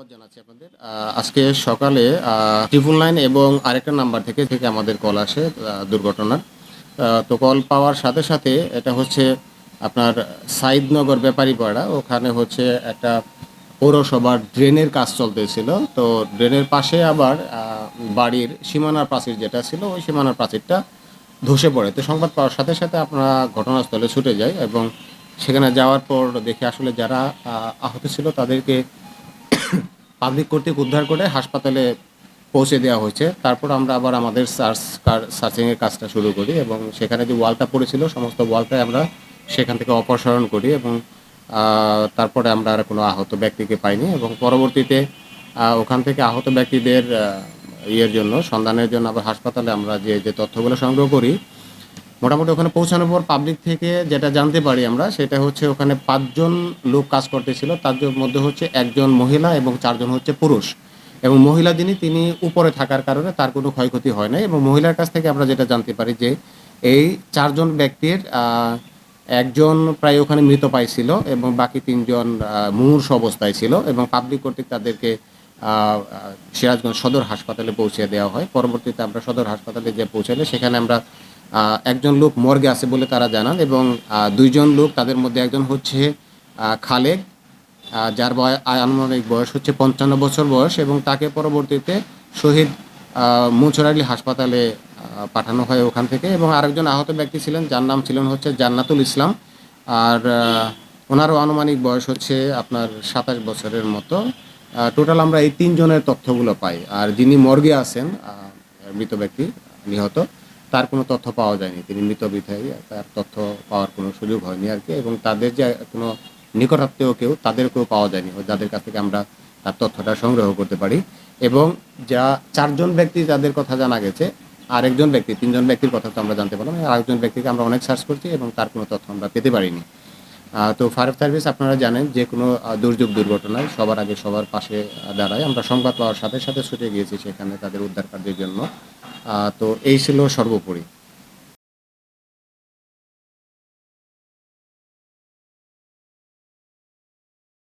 ধন্যবাদ জানাচ্ছি আপনাদের। আজকে সকালে ট্রিপল নাইন এবং আরেকটা নাম্বার থেকে থেকে আমাদের কল আসে দুর্ঘটনার। তো কল পাওয়ার সাথে সাথে এটা হচ্ছে আপনার সাইদনগর ব্যাপারী পাড়া। ওখানে হচ্ছে একটা পৌরসভার ড্রেনের কাজ চলতেছিল। তো ড্রেনের পাশে আবার বাড়ির সীমানার প্রাচীর যেটা ছিল, ওই সীমানার প্রাচীরটা ধসে পড়ে। তো সংবাদ পাওয়ার সাথে সাথে আমরা ঘটনাস্থলে ছুটে যাই এবং সেখানে যাওয়ার পর দেখে আসলে যারা আহত ছিল তাদেরকে পাবলিক কর্তৃক উদ্ধার করে হাসপাতালে পৌঁছে দেওয়া হয়েছে। তারপর আমরা আবার আমাদের সার্চ সার্চিংয়ের কাজটা শুরু করি এবং সেখানে যে ওয়ালটা পড়েছিল, সমস্ত ওয়ালটাই আমরা সেখান থেকে অপসারণ করি এবং তারপরে আমরা আর কোনো আহত ব্যক্তিকে পাইনি এবং পরবর্তীতে ওখান থেকে আহত ব্যক্তিদের ইয়ের জন্য, সন্ধানের জন্য আবার হাসপাতালে আমরা যে যে তথ্যগুলো সংগ্রহ করি মোটামুটি ওখানে পৌঁছানোর পর পাবলিক থেকে যেটা জানতে পারি আমরা, সেটা হচ্ছে ওখানে পাঁচজন লোক কাজ করতেছিল। তার মধ্যে হচ্ছে একজন মহিলা এবং চারজন হচ্ছে পুরুষ। এবং মহিলা যিনি, তিনি উপরে থাকার কারণে তার কোনো ক্ষয়ক্ষতি হয় নাই। এবং মহিলার কাছ থেকে আমরা যেটা জানতে পারি যে, এই চারজন ব্যক্তির একজন প্রায় ওখানে মৃত পাইছিল এবং বাকি তিনজন মুমূর্ষ অবস্থায় ছিল এবং পাবলিক কর্তৃক তাদেরকে সিরাজগঞ্জ সদর হাসপাতালে পৌঁছে দেওয়া হয়। পরবর্তীতে আমরা সদর হাসপাতালে যে পৌঁছালে সেখানে আমরা একজন লোক মর্গে আছে বলে তারা জানান এবং দুইজন লোক তাদের মধ্যে একজন হচ্ছে খালেক যার বয়, আনুমানিক বয়স হচ্ছে পঞ্চান্ন বছর বয়স এবং তাকে পরবর্তীতে শহীদ আলী হাসপাতালে পাঠানো হয় ওখান থেকে এবং আরেকজন আহত ব্যক্তি ছিলেন, যার নাম ছিলেন হচ্ছে জান্নাতুল ইসলাম। আর ওনারও আনুমানিক বয়স হচ্ছে আপনার সাতাশ বছরের মতো। টোটাল আমরা এই তিনজনের তথ্যগুলো পাই। আর যিনি মর্গে আছেন মৃত ব্যক্তি নিহত তার কোনো তথ্য পাওয়া যায়নি। তিনি মৃত বিধায়, তার তথ্য পাওয়ার কোনো সুযোগ হয়নি আর কি। এবং তাদের যে কোনো নিকটাত্মীয় কেউ তাদেরকেও পাওয়া যায়নি। যাদের কাছ থেকে আমরা তার তথ্যটা সংগ্রহ করতে পারি। এবং যা চারজন ব্যক্তি যাদের কথা জানা গেছে, আরেকজন ব্যক্তি, তিনজন ব্যক্তির কথা তো আমরা জানতে পারলাম আর আরেকজন ব্যক্তিকে আমরা অনেক সার্চ করছি এবং তার কোনো তথ্য আমরা পেতে পারিনি। তো ফায়ার সার্ভিস আপনারা জানেন যে কোনো দুর্যোগ দুর্ঘটনায় সবার আগে সবার পাশে দাঁড়ায়। আমরা সংবাদ পাওয়ার সাথে সাথে ছুটে গিয়েছি সেখানে তাদের উদ্ধার কার্যের জন্য তো এই ছিল সর্বোপরি।